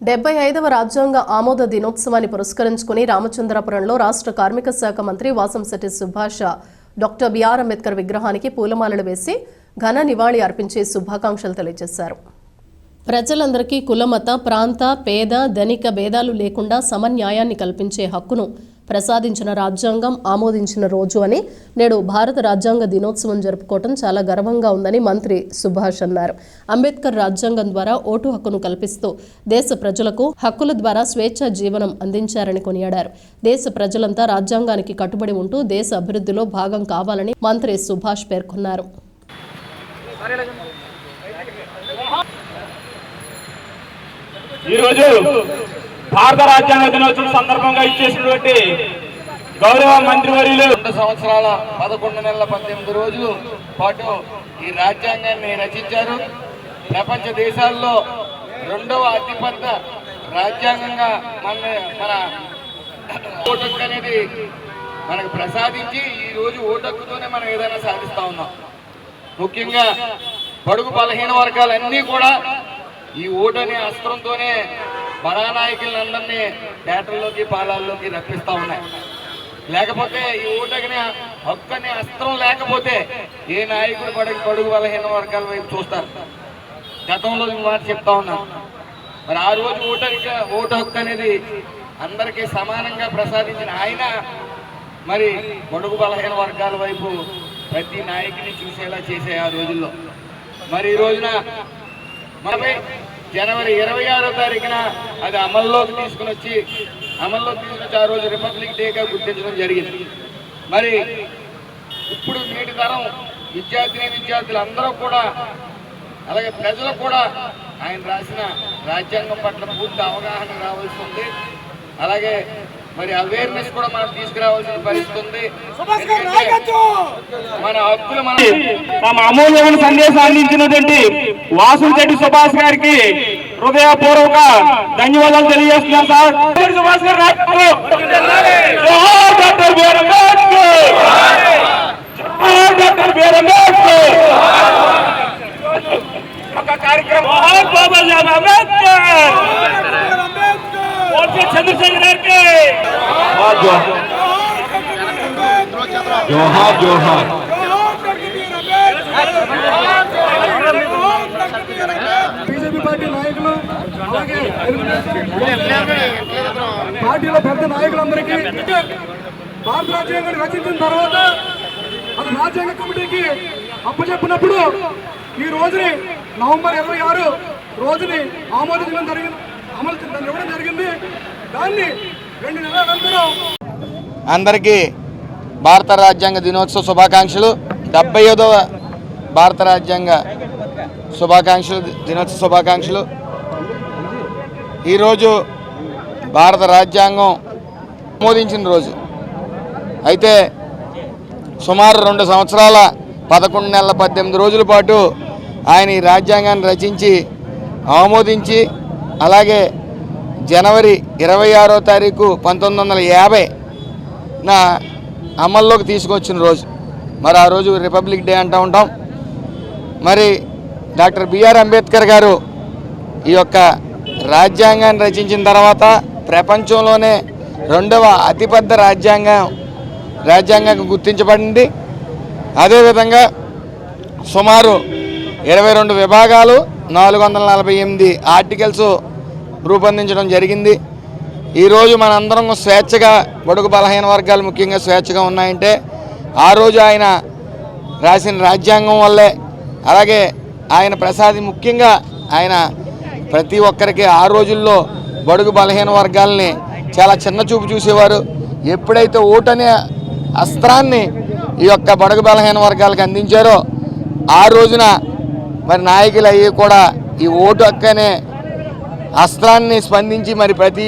డెబ్బై ఐదవ రాజ్యాంగ ఆమోద దినోత్సవాన్ని పురస్కరించుకుని రామచంద్రపురంలో రాష్ట్ర కార్మిక శాఖ మంత్రి Vasamsetti Subhash doctor B R Ambedkar విగ్రహానికి పూలమాలలు వేసి ఘన నివాళి అర్పించి శుభాకాంక్షలు తెలియజేశారు. ప్రజలందరికీ కులమత ప్రాంత పేద ధనిక భేదాలు లేకుండా సమన్యాయాన్ని కల్పించే హక్కును ప్రసాదించిన రాజ్యాంగం ఆమోదించిన రోజు అని నేడు భారత రాజ్యాంగ దినోత్సవం జరుపుకోవటం చాలా గర్వంగా ఉందని మంత్రి సుభాష్ అన్నారు. అంబేద్కర్ రాజ్యాంగం ద్వారా ఓటు హక్కును కల్పిస్తూ దేశ ప్రజలకు హక్కుల ద్వారా స్వేచ్ఛ జీవనం అందించారని కొనియాడారు. దేశ ప్రజలంతా రాజ్యాంగానికి కట్టుబడి ఉంటూ దేశ అభివృద్ధిలో భాగం కావాలని మంత్రి సుభాష్ పేర్కొన్నారు. ఈరోజు భారత రాజ్యాంగ దినోత్సవం సందర్భంగా ఇచ్చేసినటువంటి గౌరవ మంత్రివర్యులు. రెండు సంవత్సరాల పదకొండు నెలల పద్దెనిమిది రోజులు పాటు ఈ రాజ్యాంగాన్ని రచించారు. ప్రపంచ దేశాల్లో రెండవ అతిపెద్ద రాజ్యాంగంగా మన మన ఓటక్ అనేది మనకు ప్రసాదించి ఈ రోజు ఓటక్కుతోనే మనం ఏదైనా సాధిస్తా ఉన్నాం. ముఖ్యంగా బడుగు బలహీన వర్గాలన్నీ కూడా ఈ ఓటు అనే అస్త్రంతోనే బడా నాయకులందరినీ పేటల్లోకి పాలాల్లోకి రప్పిస్తూ ఉన్నాయి. లేకపోతే ఈ ఓటకనే హక్కు అస్త్రం లేకపోతే ఏ నాయకుడు బడుగు బడుగు బలహీన వర్గాల వైపు చూస్తారు. గతంలో మాట చెప్తా ఉన్నాను మరి ఆ రోజు ఓటు ఓటు హక్కు అనేది అందరికీ సమానంగా ప్రసాదించిన ఆయన మరి పొడుగు బలహీన వర్గాల వైపు ప్రతి నాయకుని చూసేలా చేసే ఆ రోజుల్లో. మరి ఈ రోజున మరి జనవరి ఇరవై ఆరో తారీఖున అది అమల్లోకి తీసుకుని వచ్చి అమల్లోకి తీసుకొచ్చి ఆ రోజు రిపబ్లిక్ డేగా గుర్తించడం జరిగింది. మరి ఇప్పుడు నేటి తరం విద్యార్థిని విద్యార్థులు అందరూ కూడా అలాగే ప్రజలు కూడా ఆయన రాసిన రాజ్యాంగం పట్ల పూర్తి అవగాహన రావాల్సి ఉంది. అలాగే మరి అవేర్నెస్ కూడా మనం తీసుకురావాల్సిన పరిస్థితి ఉంది. మన హక్కులు మనం తమ అమూల్యమైన సందేశం అందించినటువంటి వాసుశెట్టి సుభాష్ గారికి హృదయపూర్వక ధన్యవాదాలు తెలియజేస్తున్నాం సార్. సుభాష్ గారు డాక్టర్ బిఆర్ డాక్టర్ ఒక కార్యక్రమం. బాబాసాహెబ్ అంబేద్కర్! చంద్రశేఖర్ గారికి. జోహార్ జోహార్. బీజేపీ పార్టీ నాయకులు అలాగే పార్టీలో పెద్ద నాయకులందరికీ భారత రాజ్యాంగాన్ని రచించిన తర్వాత అది రాజ్యాంగ కమిటీకి అప్పచెప్పినప్పుడు ఈ రోజుని నవంబర్ ఇరవై ఆరు రోజుని ఆమోదించడం జరిగింది. అమలు దాన్ని ఇవ్వడం జరిగింది. దాన్ని రెండు నెలల అనంతరం అందరికీ భారత రాజ్యాంగ దినోత్సవ శుభాకాంక్షలు. డెబ్బై ఐదవ భారత రాజ్యాంగ శుభాకాంక్షలు దినోత్సవ శుభాకాంక్షలు. ఈరోజు భారత రాజ్యాంగం ఆమోదించిన రోజు. అయితే సుమారు రెండు సంవత్సరాల పదకొండు నెలల పద్దెనిమిది రోజుల పాటు ఆయన ఈ రాజ్యాంగాన్ని రచించి ఆమోదించి అలాగే జనవరి ఇరవై ఆరో తారీఖు పంతొమ్మిది వందల యాభై నా అమల్లోకి తీసుకొచ్చిన రోజు. మరి ఆ రోజు రిపబ్లిక్ డే అంటూ ఉంటాం. మరి డాక్టర్ బిఆర్ అంబేద్కర్ గారు ఈ యొక్క రాజ్యాంగాన్ని రచించిన తర్వాత ప్రపంచంలోనే రెండవ అతిపెద్ద రాజ్యాంగం రాజ్యాంగం గుర్తించబడింది. అదేవిధంగా సుమారు ఇరవై రెండు విభాగాలు నాలుగు వందల నలభై ఎనిమిది ఆర్టికల్స్ రూపొందించడం జరిగింది. ఈరోజు మనందరం స్వేచ్ఛగా బడుగు బలహీన వర్గాలు ముఖ్యంగా స్వేచ్ఛగా ఉన్నాయంటే ఆ రోజు ఆయన రాసిన రాజ్యాంగం వల్లే అలాగే ఆయన ప్రసాది ముఖ్యంగా ఆయన ప్రతి ఒక్కరికి ఆ రోజుల్లో బడుగు బలహీన వర్గాలని చాలా చిన్న చూపు చూసేవారు. ఎప్పుడైతే ఓటనే అస్త్రాన్ని ఈ యొక్క బడుగు బలహీన వర్గాలకు అందించారో ఆ రోజున మరి నాయకులు అయ్యి కూడా ఈ ఓటు హక్కనే అస్త్రాన్ని స్పందించి మరి ప్రతి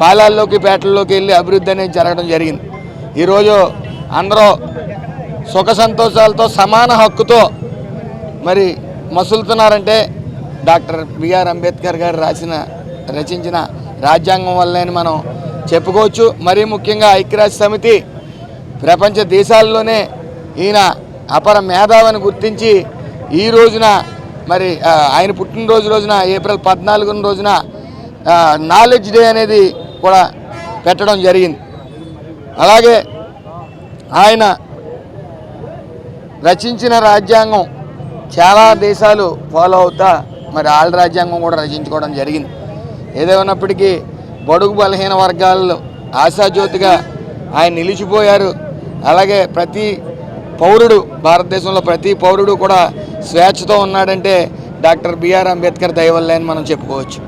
పాలాల్లోకి పేటల్లోకి వెళ్ళి అభివృద్ధి అనేది జరగడం జరిగింది. ఈరోజు అందరూ సుఖ సంతోషాలతో సమాన హక్కుతో మరి మసులుతున్నారంటే డాక్టర్ బిఆర్ అంబేద్కర్ గారు రాసిన రచించిన రాజ్యాంగం వల్లే అని మనం చెప్పుకోవచ్చు. మరీ ముఖ్యంగా ఐక్యరాజ్య సమితి ప్రపంచ దేశాల్లోనే ఈయన అపర మేధావని గుర్తించి ఈ రోజున మరి ఆయన పుట్టినరోజు రోజున ఏప్రిల్ పద్నాలుగున రోజున నాలెడ్జ్ డే అనేది కూడా పెట్టడం జరిగింది. అలాగే ఆయన రచించిన రాజ్యాంగం చాలా దేశాలు ఫాలో అవుతా మరి వాళ్ళ రాజ్యాంగం కూడా రచించుకోవడం జరిగింది. ఏదేమైనప్పటికీ బడుగు బలహీన వర్గాల్లో ఆశాజ్యోతిగా ఆయన నిలిచిపోయారు. అలాగే ప్రతి పౌరుడు భారతదేశంలో ప్రతి పౌరుడు కూడా స్వేచ్ఛతో ఉన్నాడంటే డాక్టర్ బిఆర్ అంబేద్కర్ దయవల్లే అని మనం చెప్పుకోవచ్చు.